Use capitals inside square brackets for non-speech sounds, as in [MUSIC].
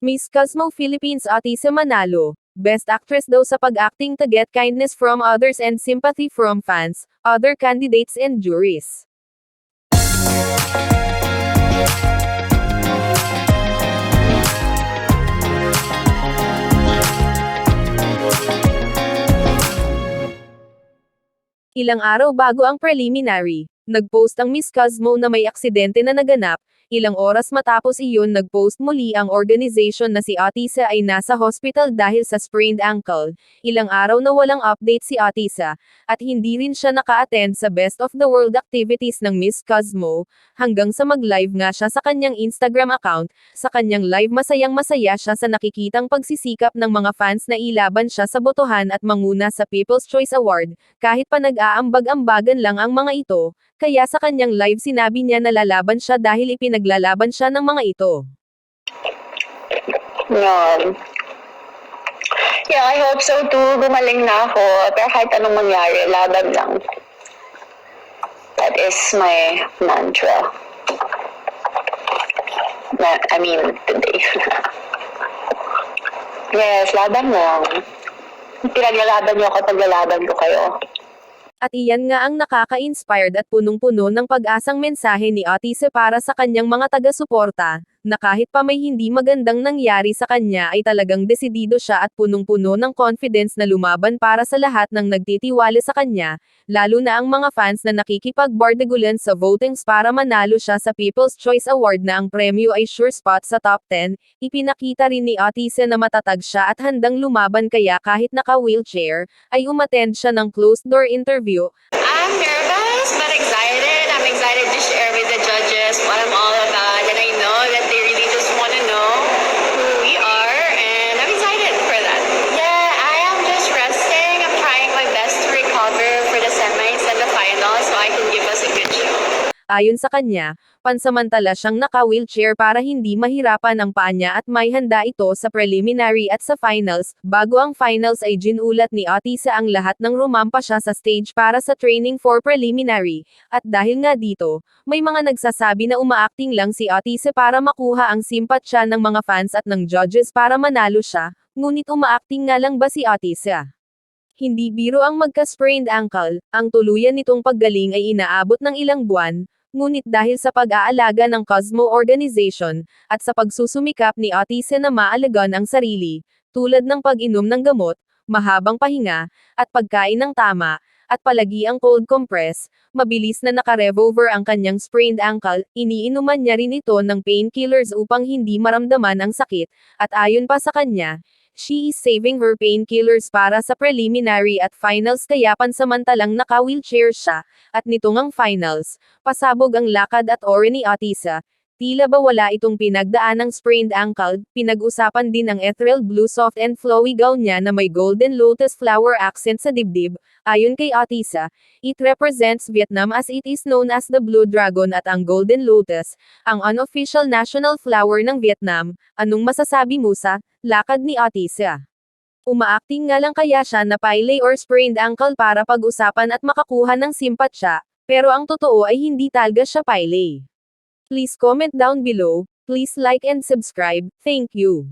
Miss Cosmo Philippines Atisa Manalo, Best Actress daw sa pag-acting to get kindness from others and sympathy from fans, other candidates and juries. Ilang araw bago ang preliminary, nagpost ang Miss Cosmo na may aksidente na naganap, ilang oras matapos iyon nagpost muli ang organization na si Atisa ay nasa hospital dahil sa sprained ankle, ilang araw na walang update si Atisa, at hindi rin siya naka-attend sa Best of the World activities ng Miss Cosmo, hanggang sa mag-live nga siya sa kanyang Instagram account, sa kanyang live masayang masaya siya sa nakikitang pagsisikap ng mga fans na ilaban siya sa botohan at manguna sa People's Choice Award, kahit pa nag-aambag-ambagan lang ang mga ito, kaya sa kanyang live sinabi niya na lalaban siya dahil ipinaglalaban siya ng mga ito. Yan. Yeah, I hope so too. Gumaling na ako. Pero kahit anong mangyari, laban lang. That is my mantra. Na- I mean, today. [LAUGHS] yes, laban lang. Pinaglalaban niyo ako pag lalaban ko kayo. At iyan nga ang nakaka-inspired at punong-puno ng pag-asang mensahe ni Atise para sa kanyang mga taga-suporta, na kahit pa may hindi magandang nangyari sa kanya ay talagang desidido siya at punong-puno ng confidence na lumaban para sa lahat ng nagtitiwala sa kanya, lalo na ang mga fans na nakikipag-bardagulan sa votings para manalo siya sa People's Choice Award na ang premyo ay sure spot sa top 10, ipinakita rin ni Atise na matatag siya at handang lumaban kaya kahit naka-wheelchair, ay umattend siya ng closed-door interview, I'm nervous but excited. I'm excited to share with the judges what I'm all about, and I know that they really just want to know who we are, and I'm excited for that. Yeah, I am just resting. I'm trying my best to recover for the semis and the finals so I can give us a good show. Ayon sa kanya, pansamantala siyang naka-wheelchair para hindi mahirapan ang paa niya at may handa ito sa preliminary at sa finals. Bago ang finals ay ginulat ni Atisa ang lahat ng rumampa siya sa stage para sa training for preliminary. At dahil nga dito, may mga nagsasabi na umaacting lang si Atisa para makuha ang simpatsya ng mga fans at ng judges para manalo siya, ngunit umaacting nga lang ba si Atisa? Hindi biro ang magka-sprained ankle, ang tuluyan nitong paggaling ay inaabot ng ilang buwan, ngunit dahil sa pag-aalaga ng Cosmo Organization, at sa pagsusumikap ni Atise na maalagan ang sarili, tulad ng pag-inom ng gamot, mahabang pahinga, at pagkain ng tama, at palagi ang cold compress, mabilis na nakarevolver ang kanyang sprained ankle, iniinuman niya rin ito ng painkillers upang hindi maramdaman ang sakit, at ayon pa sa kanya, She is saving her painkillers para sa preliminary at finals kaya pansamantalang naka-wheelchair siya, at nitong ang finals, pasabog ang lakad at ore ni Atisa, tila ba wala itong pinagdaan ng sprained ankle, pinag-usapan din ang ethereal blue soft and flowy gown niya na may golden lotus flower accent sa dibdib, ayon kay Atisa, it represents Vietnam as it is known as the blue dragon at ang golden lotus, ang unofficial national flower ng Vietnam, anong masasabi mo sa lakad ni Atisa. Umaacting nga lang kaya siya na paile or sprained ankle para pag-usapan at makakuha ng simpatsya, pero ang totoo ay hindi talaga siya paile. Please comment down below, please like and subscribe, thank you.